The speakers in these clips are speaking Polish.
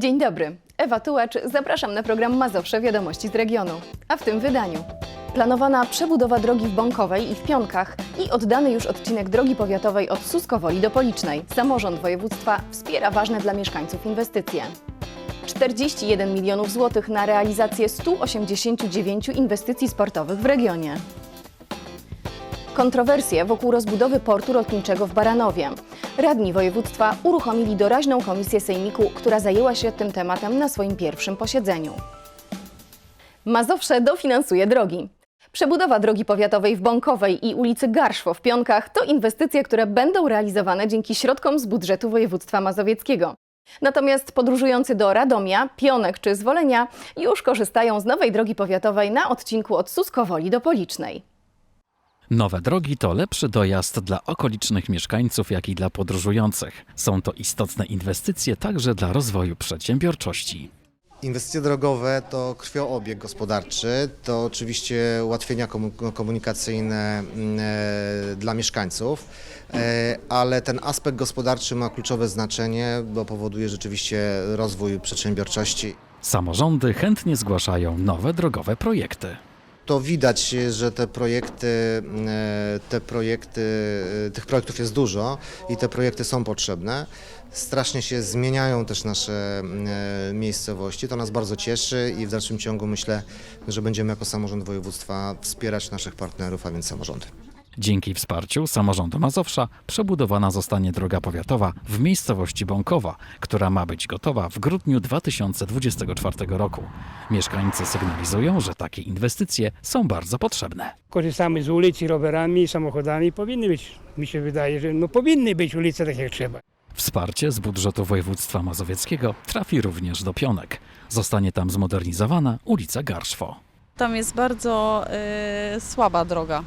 Dzień dobry, Ewa Tułacz, zapraszam na program Mazowsze Wiadomości z regionu. A w tym wydaniu planowana przebudowa drogi w Bąkowej i w Pionkach i oddany już odcinek drogi powiatowej od Suskowoli do Policznej. Samorząd województwa wspiera ważne dla mieszkańców inwestycje. 41 milionów złotych na realizację 189 inwestycji sportowych w regionie. Kontrowersje wokół rozbudowy portu lotniczego w Baranowie. Radni województwa uruchomili doraźną komisję sejmiku, która zajęła się tym tematem na swoim pierwszym posiedzeniu. Mazowsze dofinansuje drogi. Przebudowa drogi powiatowej w Bąkowej i ulicy Garszwo w Pionkach to inwestycje, które będą realizowane dzięki środkom z budżetu województwa mazowieckiego. Natomiast podróżujący do Radomia, Pionek czy Zwolenia już korzystają z nowej drogi powiatowej na odcinku od Suskowoli do Policznej. Nowe drogi to lepszy dojazd dla okolicznych mieszkańców, jak i dla podróżujących. Są to istotne inwestycje także dla rozwoju przedsiębiorczości. Inwestycje drogowe to krwioobieg gospodarczy, to oczywiście ułatwienia komu- komunikacyjne mm, e, dla mieszkańców, e, ale ten aspekt gospodarczy ma kluczowe znaczenie, bo powoduje rzeczywiście rozwój przedsiębiorczości. Samorządy chętnie zgłaszają nowe drogowe projekty. To widać, że te projekty, e, te projekty, e, tych projektów jest dużo i te projekty są potrzebne. Strasznie się zmieniają też nasze e, miejscowości. To nas bardzo cieszy i w dalszym ciągu myślę, że będziemy jako samorząd województwa wspierać naszych partnerów, a więc samorządy. Dzięki wsparciu samorządu Mazowsza przebudowana zostanie droga powiatowa w miejscowości Bąkowa, która ma być gotowa w grudniu 2024 roku. Mieszkańcy sygnalizują, że takie inwestycje są bardzo potrzebne. korzystamy z ulicy rowerami, samochodami, powinny być, mi się wydaje, że no powinny być ulice tak jak trzeba. Wsparcie z budżetu województwa mazowieckiego trafi również do Pionek. Zostanie tam zmodernizowana ulica Garszwo. Tam jest bardzo y, słaba droga.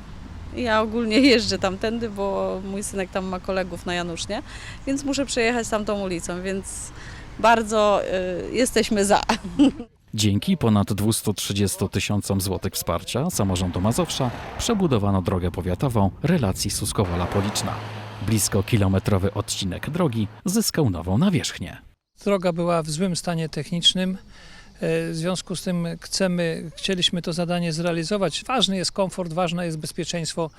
Ja ogólnie jeżdżę tamtędy, bo mój synek tam ma kolegów na Janusznie, więc muszę przejechać tamtą ulicą, więc bardzo y, jesteśmy za. Dzięki ponad 230 tysiącom złotych wsparcia samorządu Mazowsza przebudowano drogę powiatową relacji Suskowola-Policzna. Blisko kilometrowy odcinek drogi zyskał nową nawierzchnię. Droga była w złym stanie technicznym. E, W związku z tym chcemy, chcieliśmy to zadanie zrealizować. Ważny jest komfort, ważne jest bezpieczeństwo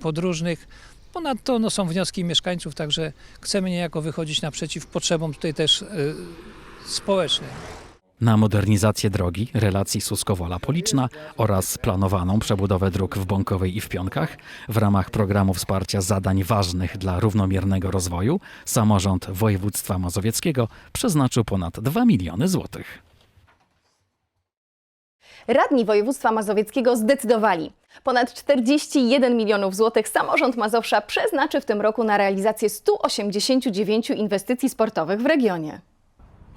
podróżnych. Ponadto no, są wnioski mieszkańców, także chcemy niejako wychodzić naprzeciw potrzebom tutaj też e, społecznym. Na modernizację drogi, relacji Suskowola-Policzna oraz planowaną przebudowę dróg w Bąkowej i w Pionkach w ramach programu wsparcia zadań ważnych dla równomiernego rozwoju samorząd województwa mazowieckiego przeznaczył ponad 2 miliony złotych. Radni województwa mazowieckiego zdecydowali. Ponad 41 milionów złotych samorząd Mazowsza przeznaczy w tym roku na realizację 189 inwestycji sportowych w regionie.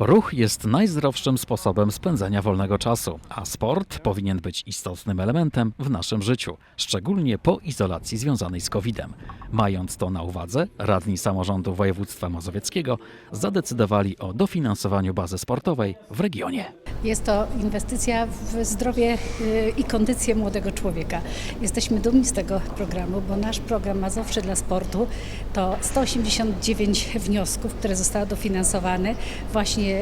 Ruch jest najzdrowszym sposobem spędzania wolnego czasu, a sport powinien być istotnym elementem w naszym życiu, szczególnie po izolacji związanej z COVID-em. Mając to na uwadze, radni samorządu województwa mazowieckiego zadecydowali o dofinansowaniu bazy sportowej w regionie. Jest to inwestycja w zdrowie y, i kondycję młodego człowieka. Jesteśmy dumni z tego programu, bo nasz program Mazowsze dla Sportu to 189 wniosków, które zostały dofinansowane właśnie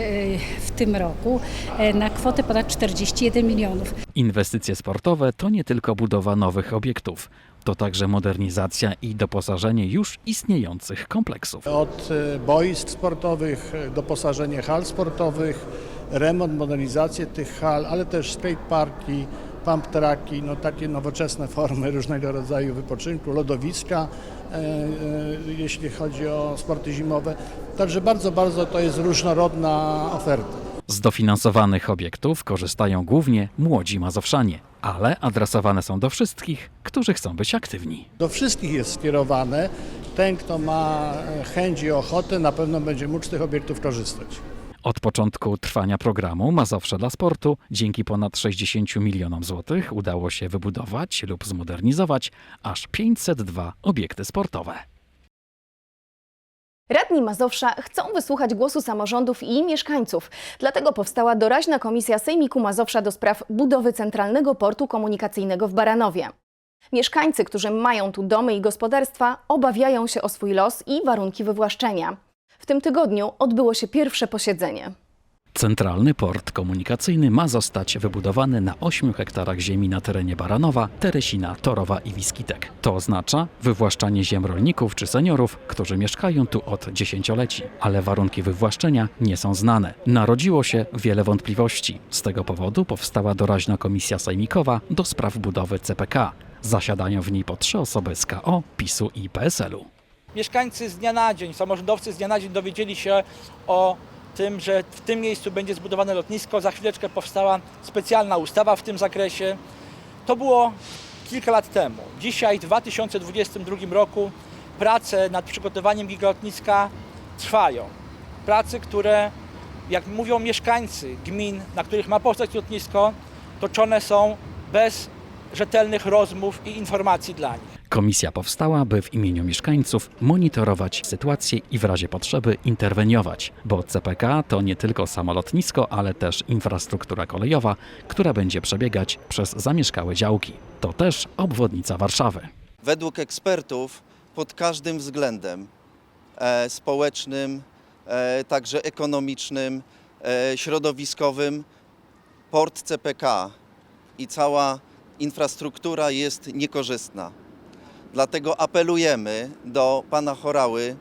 w tym roku y, na kwotę ponad 41 milionów. Inwestycje sportowe to nie tylko budowa nowych obiektów, to także modernizacja i doposażenie już istniejących kompleksów. Od e, boisk sportowych, e, doposażenie hal sportowych, remont, modernizację tych hal, ale też skateparki, pump tracki, no takie nowoczesne formy różnego rodzaju wypoczynku, lodowiska, e, e, jeśli chodzi o sporty zimowe. Także bardzo, bardzo to jest różnorodna oferta. Z dofinansowanych obiektów korzystają głównie młodzi mazowszanie, ale adresowane są do wszystkich, którzy chcą być aktywni. Do wszystkich jest skierowane. Ten, kto ma e, chęć i ochotę, na pewno będzie mógł z tych obiektów korzystać. Od początku trwania programu Mazowsze dla Sportu dzięki ponad 60 milionom złotych udało się wybudować lub zmodernizować aż 502 obiekty sportowe. Radni Mazowsza chcą wysłuchać głosu samorządów i mieszkańców. Dlatego powstała doraźna komisja Sejmiku Mazowsza do spraw budowy Centralnego Portu Komunikacyjnego w Baranowie. Mieszkańcy, którzy mają tu domy i gospodarstwa, obawiają się o swój los i warunki wywłaszczenia. W tym tygodniu odbyło się pierwsze posiedzenie. Centralny port komunikacyjny ma zostać wybudowany na 8 hektarach ziemi na terenie Baranowa, Teresina, Torowa i Wiskitek. To oznacza wywłaszczanie ziem rolników czy seniorów, którzy mieszkają tu od dziesięcioleci, ale warunki wywłaszczenia nie są znane. Narodziło się wiele wątpliwości. Z tego powodu powstała doraźna komisja sejmikowa do spraw budowy CPK. Zasiadają w niej po trzy osoby z KO, PiSu i PSL-u. Mieszkańcy z dnia na dzień, samorządowcy z dnia na dzień dowiedzieli się o tym, że w tym miejscu będzie zbudowane lotnisko. Za chwileczkę powstała specjalna ustawa w tym zakresie. To było kilka lat temu. Dzisiaj, w 2022 roku, prace nad przygotowaniem gigalotniska trwają. Prace, które, jak mówią mieszkańcy gmin, na których ma powstać lotnisko, toczone są bez rzetelnych rozmów i informacji dla nich. Komisja powstała, by w imieniu mieszkańców monitorować sytuację i w razie potrzeby interweniować, bo CPK to nie tylko samo lotnisko, ale też infrastruktura kolejowa, która będzie przebiegać przez zamieszkałe działki. To też obwodnica Warszawy. według ekspertów pod każdym względem e, społecznym, e, także ekonomicznym, e, środowiskowym port CPK i cała infrastruktura jest niekorzystna. Dlatego apelujemy do pana Chorały,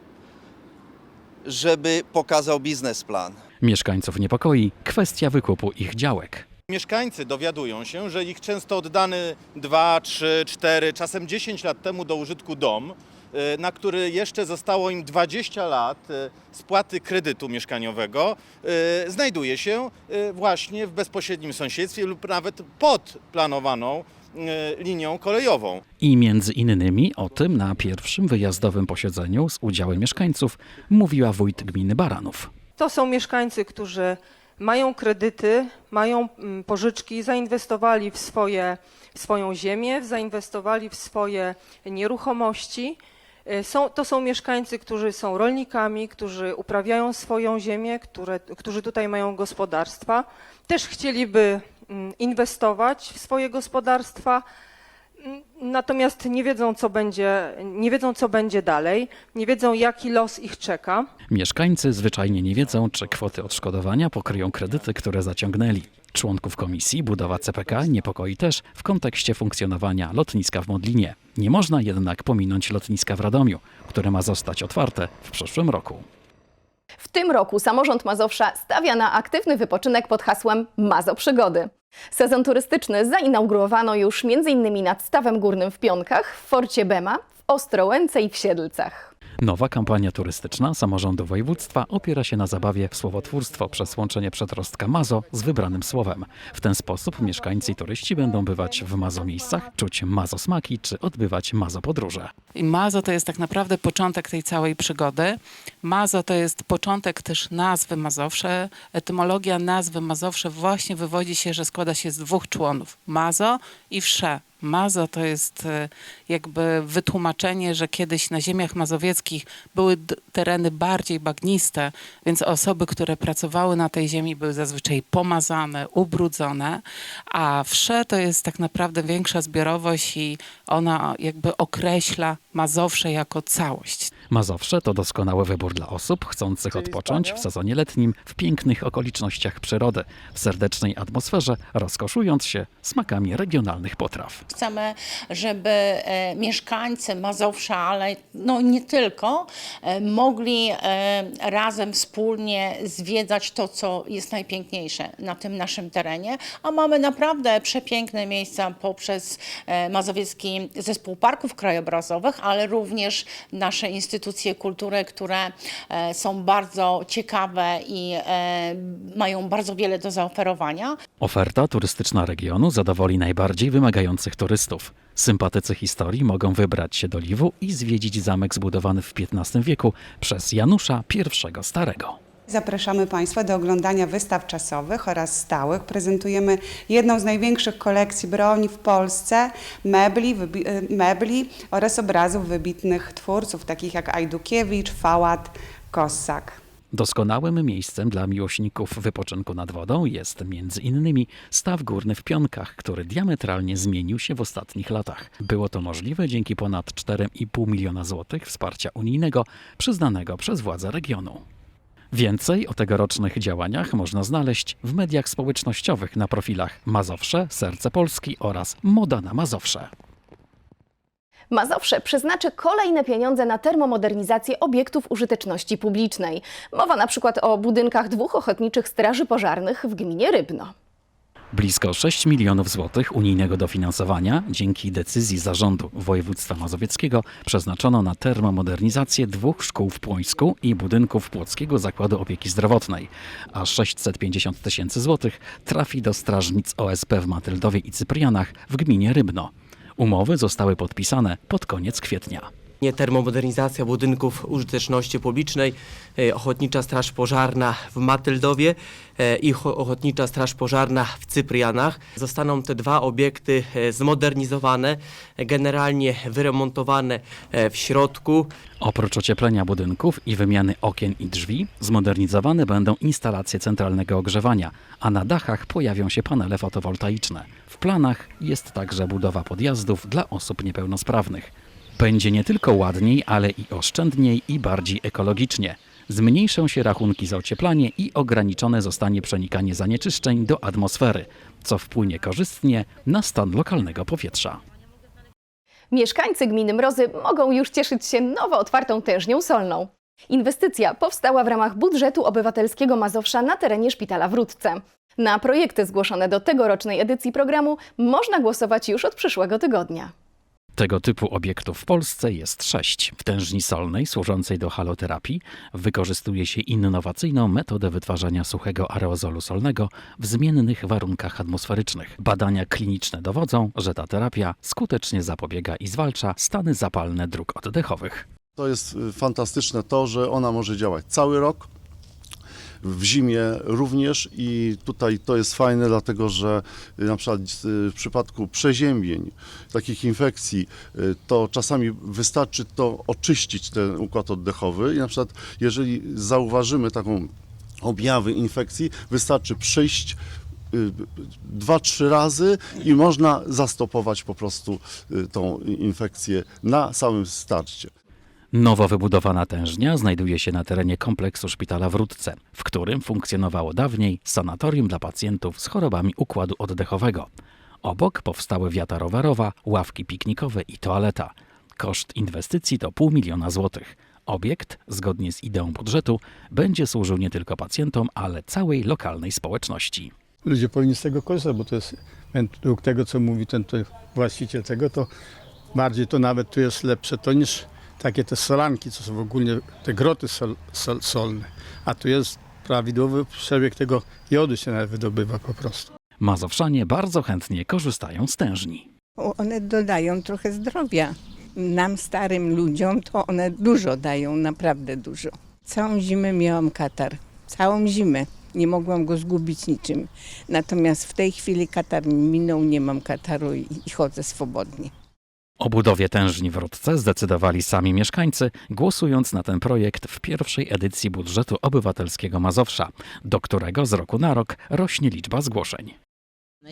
żeby pokazał biznesplan. Mieszkańców niepokoi kwestia wykupu ich działek. Mieszkańcy dowiadują się, że ich często oddany 2, 3, 4, czasem 10 lat temu do użytku dom, na który jeszcze zostało im 20 lat y, spłaty kredytu mieszkaniowego, y, znajduje się właśnie w bezpośrednim sąsiedztwie lub nawet pod planowaną linią kolejową. I między innymi o tym na pierwszym wyjazdowym posiedzeniu z udziałem mieszkańców mówiła wójt gminy Baranów. To są mieszkańcy, którzy mają kredyty, mają mm, pożyczki, zainwestowali w, swoje, w swoją ziemię, zainwestowali w swoje nieruchomości. Y, Są, to są mieszkańcy, którzy są rolnikami, którzy uprawiają swoją ziemię, które, którzy tutaj mają gospodarstwa. Też chcieliby mm, inwestować w swoje gospodarstwa, mm, natomiast nie wiedzą, co będzie, nie wiedzą, co będzie dalej, nie wiedzą, jaki los ich czeka. Mieszkańcy zwyczajnie nie wiedzą, czy kwoty odszkodowania pokryją kredyty, które zaciągnęli. Członków komisji budowa CPK niepokoi też w kontekście funkcjonowania lotniska w Modlinie. Nie można jednak pominąć lotniska w Radomiu, które ma zostać otwarte w przyszłym roku. W tym roku samorząd Mazowsza stawia na aktywny wypoczynek pod hasłem Mazo Przygody. Sezon turystyczny zainaugurowano już m.in. nad Stawem Górnym w Pionkach, w Forcie Bema, w Ostrołęce i w Siedlcach. Nowa kampania turystyczna samorządu województwa opiera się na zabawie w słowotwórstwo przez łączenie przedrostka Mazo z wybranym słowem. W ten sposób mieszkańcy i turyści będą bywać w Mazo miejscach, czuć Mazo smaki czy odbywać Mazo podróże. I Mazo to jest tak naprawdę początek tej całej przygody. Mazo to jest początek też nazwy Mazowsze. Etymologia nazwy Mazowsze właśnie wywodzi się, że składa się z dwóch członów. Mazo i wsze. Mazo to jest e, jakby wytłumaczenie, że kiedyś na ziemiach mazowieckich były tereny bardziej bagniste, więc osoby, które pracowały na tej ziemi były zazwyczaj pomazane, ubrudzone, a wsze to jest tak naprawdę większa zbiorowość i ona jakby określa Mazowsze jako całość. Mazowsze to doskonały wybór dla osób chcących odpocząć w sezonie letnim w pięknych okolicznościach przyrody, w serdecznej atmosferze, rozkoszując się smakami regionalnych potraw. Chcemy, żeby e, mieszkańcy Mazowsza, ale no nie tylko, e, mogli e, razem wspólnie zwiedzać to, co jest najpiękniejsze na tym naszym terenie. A mamy naprawdę przepiękne miejsca poprzez e, Mazowiecki Zespół Parków Krajobrazowych, ale również nasze instytucje kultury, które e, są bardzo ciekawe i e, mają bardzo wiele do zaoferowania. Oferta turystyczna regionu zadowoli najbardziej wymagających turystów. Sympatycy historii mogą wybrać się do Liwu i zwiedzić zamek zbudowany w XV wieku przez Janusza I Starego. Zapraszamy Państwa do oglądania wystaw czasowych oraz stałych. Prezentujemy jedną z największych kolekcji broni w Polsce, mebli, e, mebli oraz obrazów wybitnych twórców, takich jak Ajdukiewicz, Fałat, Kossak. Doskonałym miejscem dla miłośników wypoczynku nad wodą jest między innymi staw górny w Pionkach, który diametralnie zmienił się w ostatnich latach. Było to możliwe dzięki ponad 4,5 miliona złotych wsparcia unijnego przyznanego przez władze regionu. Więcej o tegorocznych działaniach można znaleźć w mediach społecznościowych na profilach Mazowsze, Serce Polski oraz Moda na Mazowsze. Mazowsze przeznaczy kolejne pieniądze na termomodernizację obiektów użyteczności publicznej. Mowa na przykład o budynkach dwóch ochotniczych straży pożarnych w gminie Rybno. Blisko 6 milionów złotych unijnego dofinansowania dzięki decyzji zarządu województwa mazowieckiego przeznaczono na termomodernizację dwóch szkół w Płońsku i budynków Płockiego Zakładu Opieki Zdrowotnej, a 650 tysięcy złotych trafi do strażnic OSP w Matyldowie i Cyprianach w gminie Rybno. Umowy zostały podpisane pod koniec kwietnia. Termomodernizacja budynków użyteczności publicznej, e, Ochotnicza Straż Pożarna w Matyldowie e, i Ocho- Ochotnicza Straż Pożarna w Cyprianach. Zostaną te dwa obiekty e, zmodernizowane, generalnie wyremontowane w środku. Oprócz ocieplenia budynków i wymiany okien i drzwi, zmodernizowane będą instalacje centralnego ogrzewania, a na dachach pojawią się panele fotowoltaiczne. W planach jest także budowa podjazdów dla osób niepełnosprawnych. Będzie nie tylko ładniej, ale i oszczędniej i bardziej ekologicznie. Zmniejszą się rachunki za ocieplanie i ograniczone zostanie przenikanie zanieczyszczeń do atmosfery, co wpłynie korzystnie na stan lokalnego powietrza. Mieszkańcy gminy Mrozy mogą już cieszyć się nowo otwartą tężnią solną. Inwestycja powstała w ramach budżetu obywatelskiego Mazowsza na terenie szpitala w Rudce. Na projekty zgłoszone do tegorocznej edycji programu można głosować już od przyszłego tygodnia. Tego typu obiektów w Polsce jest sześć. W tężni solnej służącej do haloterapii wykorzystuje się innowacyjną metodę wytwarzania suchego aerozolu solnego w zmiennych warunkach atmosferycznych. Badania kliniczne dowodzą, że ta terapia skutecznie zapobiega i zwalcza stany zapalne dróg oddechowych. To jest y, fantastyczne to, że ona może działać cały rok, w zimie również i tutaj to jest fajne, dlatego że y, na przykład y, w przypadku przeziębień, takich infekcji, y, to czasami wystarczy to oczyścić ten układ oddechowy i na przykład jeżeli zauważymy taką objawy infekcji, wystarczy przyjść dwa, trzy razy i można zastopować po prostu tą infekcję na samym starcie. Nowo wybudowana tężnia znajduje się na terenie kompleksu szpitala w Rudce, w którym funkcjonowało dawniej sanatorium dla pacjentów z chorobami układu oddechowego. Obok powstały wiata rowerowa, ławki piknikowe i toaleta. Koszt inwestycji to pół miliona złotych. Obiekt, zgodnie z ideą budżetu, będzie służył nie tylko pacjentom, ale całej lokalnej społeczności. Ludzie powinni z tego korzystać, bo to jest według tego, co mówi ten właściciel tego, to bardziej to nawet tu jest lepsze to niż takie te solanki, co są ogólnie te groty sol, sol, solne. A tu jest prawidłowy przebieg tego jodu się nawet wydobywa po prostu. Mazowszanie bardzo chętnie korzystają z tężni. One dodają trochę zdrowia. Nam, starym ludziom, to one dużo dają, naprawdę dużo. Całą zimę miałam katar. Całą zimę. Nie mogłam go zgubić niczym. Natomiast w tej chwili katar mi minął, nie mam kataru i, i chodzę swobodnie. O budowie tężni w zdecydowali sami mieszkańcy, głosując na ten projekt w pierwszej edycji budżetu obywatelskiego Mazowsza, do którego z roku na rok rośnie liczba zgłoszeń.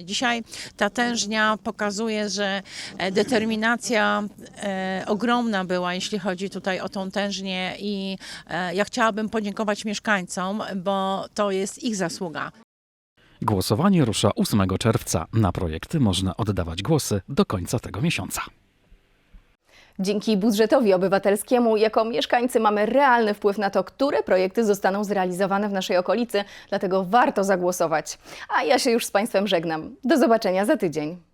Dzisiaj ta tężnia pokazuje, że e, determinacja e, ogromna była, jeśli chodzi tutaj o tą tężnię i e, ja chciałabym podziękować mieszkańcom, bo to jest ich zasługa. Głosowanie rusza 8 czerwca. Na projekty można oddawać głosy do końca tego miesiąca. Dzięki budżetowi obywatelskiemu jako mieszkańcy mamy realny wpływ na to, które projekty zostaną zrealizowane w naszej okolicy, dlatego warto zagłosować. A ja się już z Państwem żegnam. Do zobaczenia za tydzień.